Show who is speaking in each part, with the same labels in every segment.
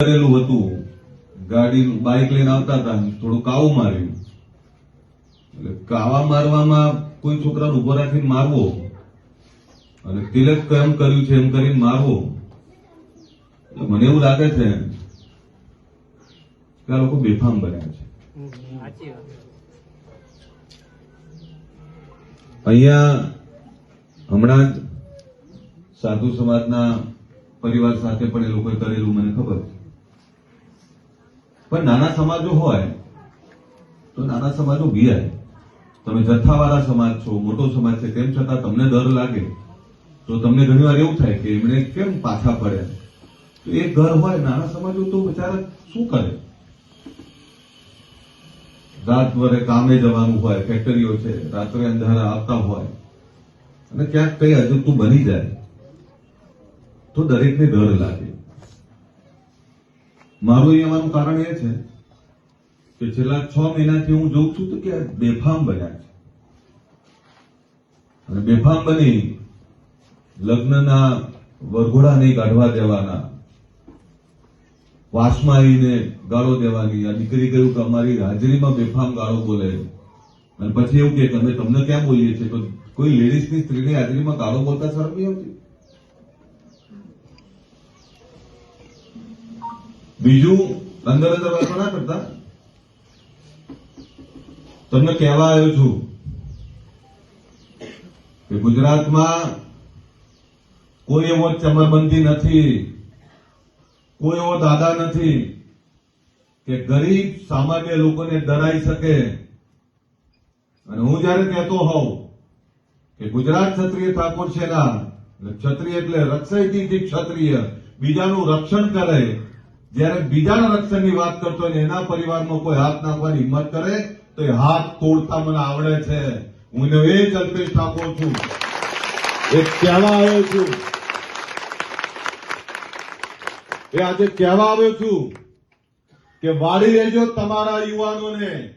Speaker 1: કરેલું હતું. ગાડી બાઇક લઈને આવતા હતા. થોડું કાવું માર્યું. એટલે કાવા મારવામાં કોઈ છોકરાને ઊભો રાખીને મારવો. અને તિલક કેમ કર્યું છે એમ કરીને મારવો. મને એવું લાગે છે કે આ લોકો બેફામ બન્યા છે. અહીંયા હમણાં જ સાધુ સમાજના પરિવાર સાથે પણ એ લોકોએ કરેલું મને ખબર છે. પણ નાના સમાજો હોય, તો નાના સમાજો બિયાય તમે જથ્થાવાળા સમાજ છો, મોટો સમાજ છે, તેમ છતાં તમને ડર લાગે, તો તમને ઘણીવાર એવું થાય કે એમણે કેમ પાછા પડે તો એક ઘર હોય, નાના સમાજો તો બિચારા શું કરે? રાત વરે કામે જવાનું હોય, ફેક્ટરીઓ છે, રાત્રે અંધારા આવતા હોય, અને ક્યાંક કઈ અજુગતું બની જાય, તો દરેકને ડર લાગે. મારું અહીં આવવાનું કારણ એ છે કે છેલ્લા છ મહિનાથી હું જોઉં છું તો કે બેફામ બન્યા છે. અને બેફામ બની લગ્નના વરઘોડા નહીં કાઢવા દેવાના, વાસમાં આવીને ગાળો દેવાની, આ દીકરી કહ્યું કે અમારી હાજરીમાં બેફામ ગાળો બોલે. અને પછી એવું કે અમે તમને ક્યાં બોલીએ છીએ? તો કોઈ લેડીઝની સ્ત્રીની હાજરીમાં ગાળો બોલતા શરમ નહીં આવતી? બીજું અંદર અંદર વાતો ના કરતા તમને કહેવા આવ્યો છું કે ગુજરાતમાં કોઈ એવો ચમરબંધી નથી કોઈ એવો દાદા નથી કે ગરીબ સામાન્ય લોકોને ડરાઈ શકે અને હું જયારે કહેતો હોઉં કે ગુજરાત ક્ષત્રિય ઠાકોર સેના ક્ષત્રિય એટલે રક્ષાઈથી ક્ષત્રિય બીજાનું રક્ષણ કરે જ્યારે બીજાના રક્ષણની વાત કરતો હોય એના પરિવારમાં કોઈ હાથ નાખવાની હિંમત કરે, તો એ હાથ તોડતા મને આવડે છે. હું એનો એ જ અલ્પેશ છું. એ કહેવા આવ્યો છું. એ આજે કહેવા આવ્યો છું કે વાળી લેજો તમારા યુવાનોને.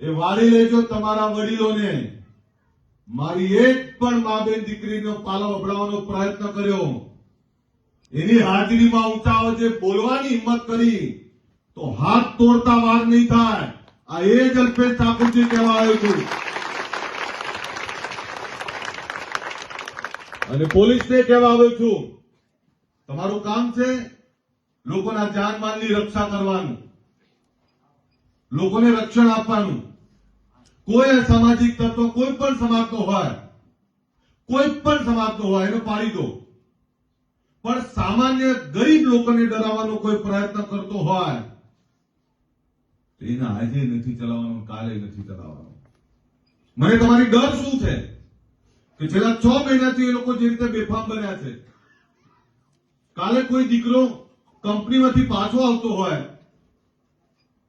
Speaker 1: એ વાળી લેજો તમારા વડીલોને. મારી એક પણ મા બેન દીકરીનો પાલો અભડાવવાનો પ્રયત્ન કર્યો. એની હાજરીમાં ઊંચા અવાજે બોલવાની હિંમત કરી, તો હાથ તોડતા વાર નહીં થાય. આ એ જ અલ્પેશ ઠાકોરજી કહેવા આવ્યો છું. અને પોલીસને કહેવા આવ્યો છું, તમારું કામ છે લોકોના જાનમાલની રક્ષા કરવાનું, લોકોને રક્ષણ આપવાનું. કોઈ સામાજિક તત્વ કોઈ પણ સમાજનો હોય, કોઈ પણ સમાજનો હોય, એને પાડી દો. પણ સામાન્ય ગરીબ લોકોને ડરાવવાનો કોઈ પ્રયત્ન કરતો હોય, તો આજે નથી ચલાવવાનો, કાલે નથી ચલાવવાનો. મને તમારી ડર શું છે? કે છેલ્લા છ મહિનાથી એ લોકો જે રીતે બેફામ બન્યા છે. કાલે કોઈ દીકરો કંપનીમાંથી પાછો આવતો હોય,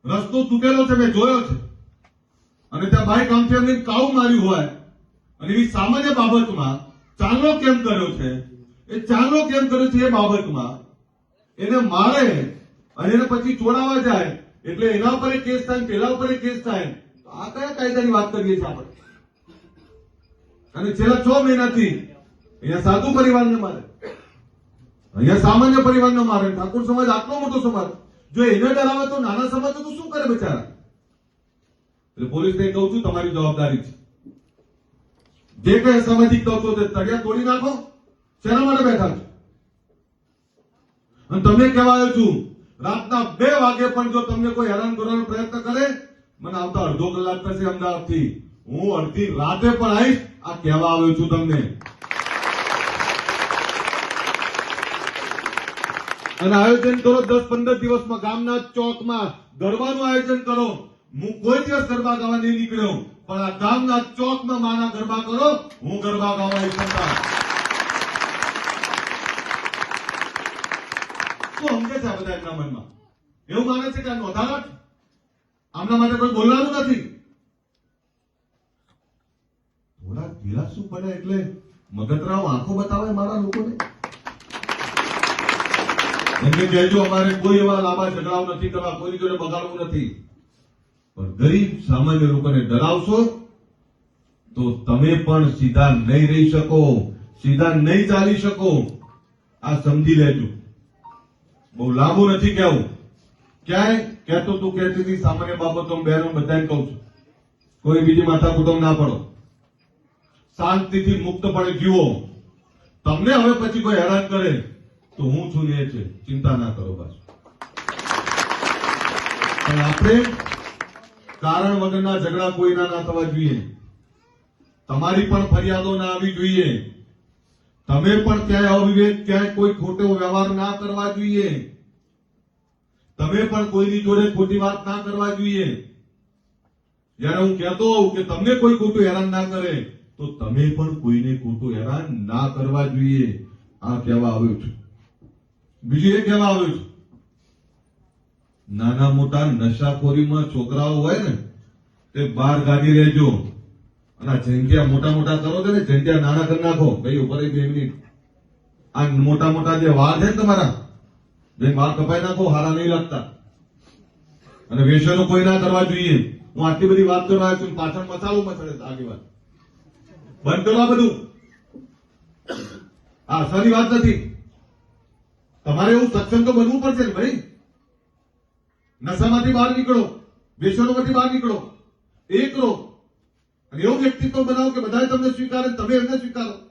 Speaker 1: રસ્તો તૂટેલો છે, મેં જોયો છે. અને ત્યાં બાઇક આમથી કાવ માર્યું હોય. અને એવી સામાન્ય બાબતમાં ચાલો કેમ કર્યો છે? એ ચાલો કેમ કર્યો છે એ બાબતમાં? એને મારે અને એને પછી છોડાવવા જાય, એટલે એના ઉપર કેસ થાય પેલા ઉપર કેસ થાય તો આ કયા કાયદાની વાત કરીએ છીએ આપણે? અને છેલ્લા છ મહિનાથી અહીંયા સાધુ પરિવારને મારે. અહીંયા સામાન્ય પરિવારને મારે. ઠાકોર સમાજ આટલો મોટો સમાજ. જો એને ડરાવે તો નાના સમાજ તો શું કરે બિચારા? એટલે પોલીસને કહું છું, તમારી જવાબદારી છે. જે કઈ કહો છો તે તળિયા તોડી નાખો. શેના માટે બેઠા છો? અને તમને કહેવાયો છું? રાતના બે વાગે પણ જો તમને કોઈ હેરાન કરવાનો પ્રયત્ન કરે, મને આવતા અડધો કલાક થશે અમદાવાદથી. હું અડધી રાતે પણ આવીશ, આ કહેવા આવ્યો છું તમને. અને આયોજન કરો દસ પંદર દિવસમાં. ગામના ચોકમાં ગરબાનું આયોજન કરો. હું કોઈ દિવસ ગરબા ગાવા નહીં નીકળ્યો. પણ આ ગામના ચોકમાં માના ગરબા કરો. હું ગરબા ગાવા આવી શકતા શું સમજે છે આ બધા મનમાં. એવું માને છે કે નોંધાવટ આમના માટે કોઈ બોલવાનું નથી. થોડા ઢીલા શું પડે એટલે મગતરાવ આંખો બતાવે મારા લોકોને. એમને કહેજો, અમારે કોઈ એવા લાંબા ઝઘડાઓ નથી કરવા કોઈની જોડે બગાડવું નથી. પણ ગરીબ સામાન્ય લોકોને ડરાવશો, તો તમે પણ સીધા નહીં રહી શકો, સીધા નહીં ચાલી શકો. આ સમજી લેજો. બહુ લાંબુ નથી કહેવું. ક્યાંય કહેતો તું કહેતી હતી સામાન્ય બાબતો બહેનો બધાને કહું છું. કોઈ બીજી માથા કુટુંબ ના પડો. શાંતિથી મુક્તપણે જીવો. તમને હવે પછી કોઈ હેરાન કરે તો હું છું ને છે. ચિંતા ના કરો પાછું. પણ આપણે કારણ વગરના ઝઘડા કોઈના ના થવા જોઈએ. તમારી પણ ફરિયાદો ના આવી જોઈએ. તમે પણ ક્યાંય અવિવેક, ક્યાંય કોઈ ખોટો વ્યવહાર ના કરવા જોઈએ. તમે પણ કોઈની જોડે ખોટી વાત ના કરવા જોઈએ. જ્યારે હું કહેતો હોઉં કે તમને કોઈ ખોટું હેરાન ના કરે, તો તમે પણ કોઈને ખોટું હેરાન ના કરવા જોઈએ. આ કહેવા આવ્યું છું. બીજું એ કહેવા આવ્યું છું. નાના મોટા નશાખોરીમાં છોકરાઓ હોય ને, તે બહાર કાઢી લેજો અને જંગ્યા મોટા મોટા કરો છો ને, જંગ્યા નાના કરી નાખો. ભાઈ ઉપર એક બે મિનિટ. આ મોટા મોટા જે વાળ છે ને તમારા ભાઈ વાળ કપાઈ નાખો, હારા નહીં લાગતા. અને વેસનો કોઈ ના કરવા જોઈએ. હું આટલી બધી વાત કરવા છું, પાછળ મસાલો મચડે આગી વાત બંધ કરો આ બધું. આ અસરની વાત નથી. તમારે એવું સક્ષમ તો બનવું પડશે ને ભાઈ. નશામાંથી બહાર નીકળો વ્યસનોમાંથી બહાર નીકળો. એ કરો એવું વ્યક્તિત્વ બનાવો કે બધાએ તમને સ્વીકારે તમે એમને સ્વીકારો.